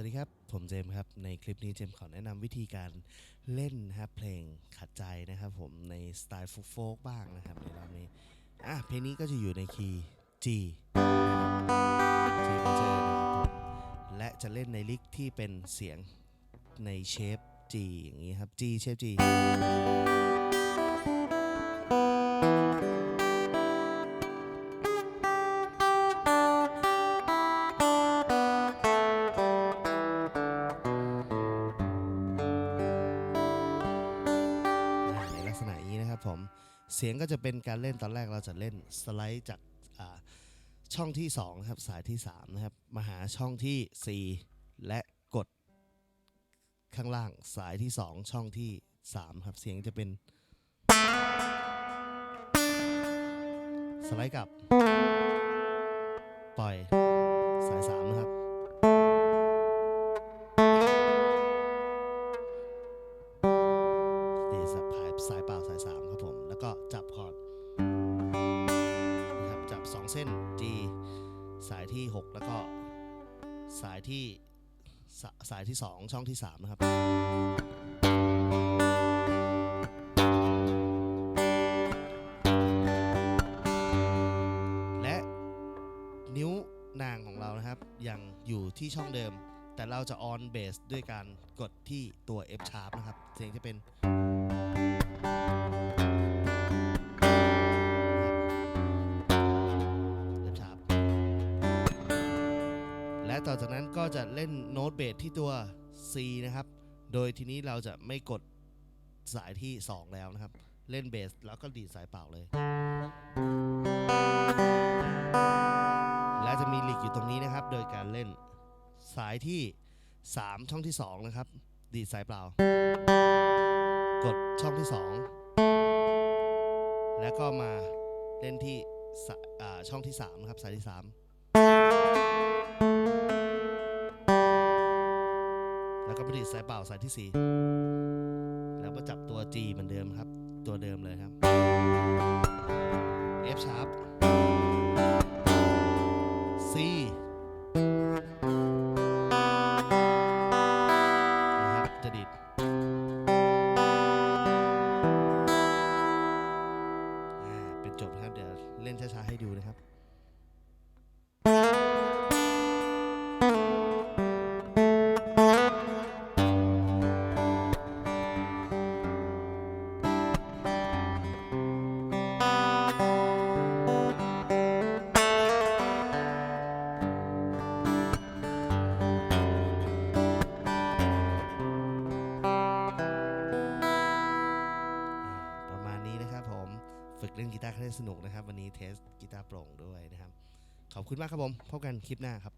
วัสดีครับ ผมเจมส์ครับ ในคลิปนี้เจมส์ขอแนะนำวิธีการเล่นนะครับเพลงขัดใจนะครับผมในสไตล์ฟุกโฟกบ้างนะครับในรอบนี้ อะเพลงนี้ก็จะอยู่ในคีย์ G นะครับ G major นะครับผมและจะเล่นในลิกที่เป็นเสียงในเชฟ G อย่างนี้ครับ G เชฟ G เสียงก็จะเป็นการเล่นตอนแรกเราจะเล่นสไลด์จากช่องที่2ครับสายที่ 3 นะครับ มาหาช่องที่ 4 และกดข้างล่างสายที่ 2 ช่องที่ 3 ครับ เสียงจะเป็น สไลด์กลับ ปล่อยสาย 3 นะครับ ที่ 6 แล้วก็สายที่สาสายที่ 2 ช่องที่ 3 นะครับและนิ้วนางของเรานะครับยังอยู่ที่ช่องเดิม แต่เราจะออนเบสด้วยการกดที่ตัว F sharp นะครับเสียงจะเป็น ต่อจากนั้นก็จะเล่นโน้ตเบสที่ตัว C นะครับ โดยทีนี้เราจะไม่กดสายที่ 2 แล้วนะครับ เล่นเบสแล้วก็ดีดสายเปล่าเลย และจะมีลิกอยู่ตรงนี้นะครับ โดยการเล่นสายที่ 3 ช่องที่ 2 นะครับ ดีดสายเปล่า กดช่องที่ 2 แล้วก็มาเล่นที่ช่องที่ 3 นะครับ สายที่ 3 ก็ไปดีดสายเป่าสายที่ 4 แล้วก็จับตัว G เหมือนเดิมครับ ตัวเดิมเลยครับ F sharp C นะครับจะดีดอ่าเป็นจบครับ เดี๋ยวเล่นช้าๆให้ดูนะครับ เล่นกีตาร์ให้ได้สนุกนะครับ วันนี้เทสกีตาร์โปร่งด้วยนะครับ ขอบคุณมากครับผม พบกันคลิปหน้าครับ